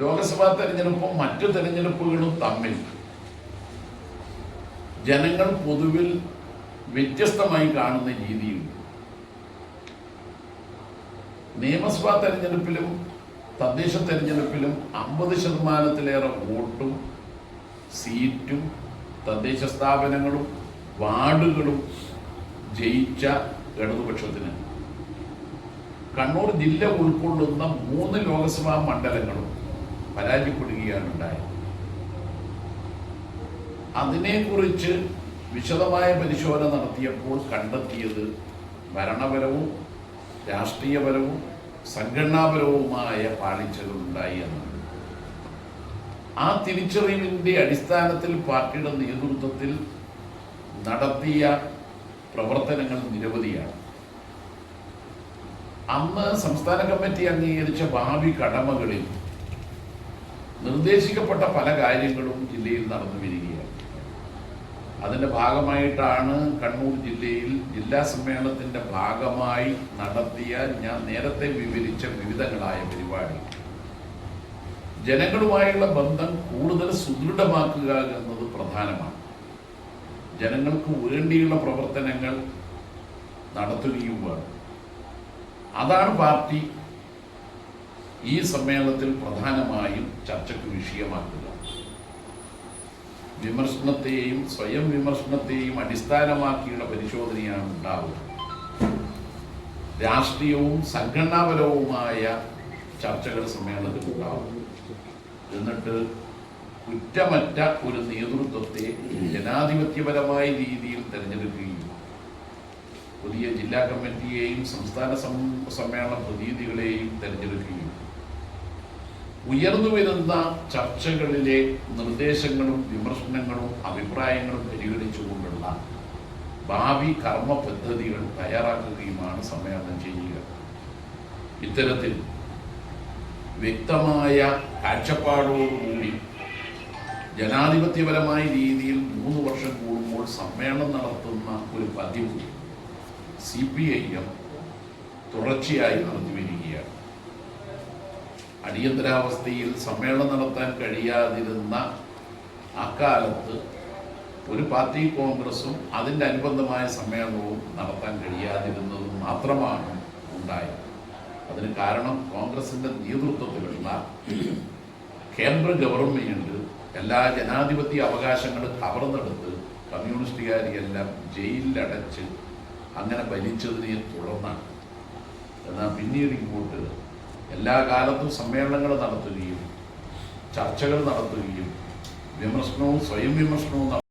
ലോക്സഭാ തെരഞ്ഞെടുപ്പും മറ്റു തെരഞ്ഞെടുപ്പുകളും തമ്മിൽ ജനങ്ങൾ പൊതുവിൽ വ്യത്യസ്തമായി കാണുന്ന രീതിയുണ്ട്. നിയമസഭാ തെരഞ്ഞെടുപ്പിലും തദ്ദേശ തെരഞ്ഞെടുപ്പിലും അമ്പത് ശതമാനത്തിലേറെ വോട്ടും സീറ്റും തദ്ദേശ സ്ഥാപനങ്ങളും വാർഡുകളും ജയിച്ച ഇടതുപക്ഷത്തിന്. കണ്ണൂർ ജില്ല ഉൾക്കൊള്ളുന്ന മൂന്ന് ലോകസഭാ മണ്ഡലങ്ങളും പരാജയപ്പെടുകയാണ് ഉണ്ടായത് അതിനെക്കുറിച്ച് വിശദമായ പരിശോധന നടത്തിയപ്പോൾ കണ്ടെത്തിയത് ഭരണപരവും രാഷ്ട്രീയപരവും സംഘടനാപരവുമായ പാളിച്ചകൾ ഉണ്ടായി എന്നാണ്. ആ തിരിച്ചറിവിന്റെ അടിസ്ഥാനത്തിൽ പാർട്ടിയുടെ നേതൃത്വത്തിൽ നടത്തിയ പ്രവർത്തനങ്ങൾ നിരവധിയാണ്. അന്ന് സംസ്ഥാന കമ്മിറ്റി അംഗീകരിച്ച ഭാവി കടമകളിൽ നിർദ്ദേശിക്കപ്പെട്ട പല കാര്യങ്ങളും ജില്ലയിൽ നടന്നു വരികയാണ്. അതിന്റെ ഭാഗമായിട്ടാണ് കണ്ണൂർ ജില്ലയിൽ ജില്ലാ സമ്മേളനത്തിന്റെ ഭാഗമായി നടത്തിയ ഞാൻ നേരത്തെ വിവരിച്ച വിവിധങ്ങളായ പരിപാടി. ജനങ്ങളുമായുള്ള ബന്ധം കൂടുതൽ സുദൃഢമാക്കുക എന്നത് പ്രധാനമാണ്. ജനങ്ങൾക്ക് വേണ്ടിയുള്ള പ്രവർത്തനങ്ങൾ നടത്തുകയും വേണം. അതാണ് പാർട്ടി ഈ സമ്മേളനത്തിൽ പ്രധാനമായും ചർച്ചയ്ക്ക് വിഷയമാക്കുക. വിമർശനത്തെയും സ്വയം വിമർശനത്തെയും അടിസ്ഥാനമാക്കിയുള്ള പരിശോധനയാണ് ഉണ്ടാവുക രാഷ്ട്രീയവും സംഘടനാപരവുമായ ചർച്ചകൾ സമ്മേളനത്തിൽ ഉണ്ടാവും എന്നിട്ട് കുറ്റമറ്റ ഒരു നേതൃത്വത്തെ ജനാധിപത്യപരമായ രീതിയിൽ തിരഞ്ഞെടുക്കുകയും പുതിയ ജില്ലാ കമ്മിറ്റിയെയും സംസ്ഥാന സമ്മേളന പ്രതിനിധികളെയും തെരഞ്ഞെടുക്കുകയും ഉയർന്നു വരുന്ന ചർച്ചകളിലെ നിർദ്ദേശങ്ങളും വിമർശനങ്ങളും അഭിപ്രായങ്ങളും പരിഗണിച്ചുകൊണ്ടുള്ള ഭാവി കർമ്മ പദ്ധതികൾ തയ്യാറാക്കുകയുമാണ് സമ്മേളനം ചെയ്യുക. ഇത്തരത്തിൽ വ്യക്തമായ കാഴ്ചപ്പാടോടുകൂടി ജനാധിപത്യപരമായ രീതിയിൽ മൂന്ന് വർഷം കൂടുമ്പോൾ സമ്മേളനം നടത്തുന്ന ഒരു പതിവ് സി പി ഐ എം തുടർച്ചയായി നടത്തി അടിയന്തരാവസ്ഥയിൽ സമ്മേളനം നടത്താൻ കഴിയാതിരുന്ന അക്കാലത്ത് ഒരു പാർട്ടി കോൺഗ്രസും അതിന്റെ അനുബന്ധമായ സമ്മേളനവും നടത്താൻ കഴിയാതിരുന്നത് മാത്രമാണ് ഉണ്ടായത്. അതിന് കാരണം കോൺഗ്രസിന്റെ നേതൃത്വത്തിലുള്ള കേന്ദ്ര ഗവൺമെന്റ് എല്ലാ ജനാധിപത്യ അവകാശങ്ങളും കവർന്നെടുത്ത് കമ്മ്യൂണിസ്റ്റുകാരെയെല്ലാം ജയിലിലടച്ച് അങ്ങനെ ഭരിച്ചതിനെ തുടർന്നാണ്. എന്നാൽ പിന്നീട് ഇങ്ങോട്ട് എല്ലാ കാലത്തും സമ്മേളനങ്ങൾ നടത്തുകയും ചർച്ചകൾ നടത്തുകയും വിമർശനവും സ്വയം വിമർശനവും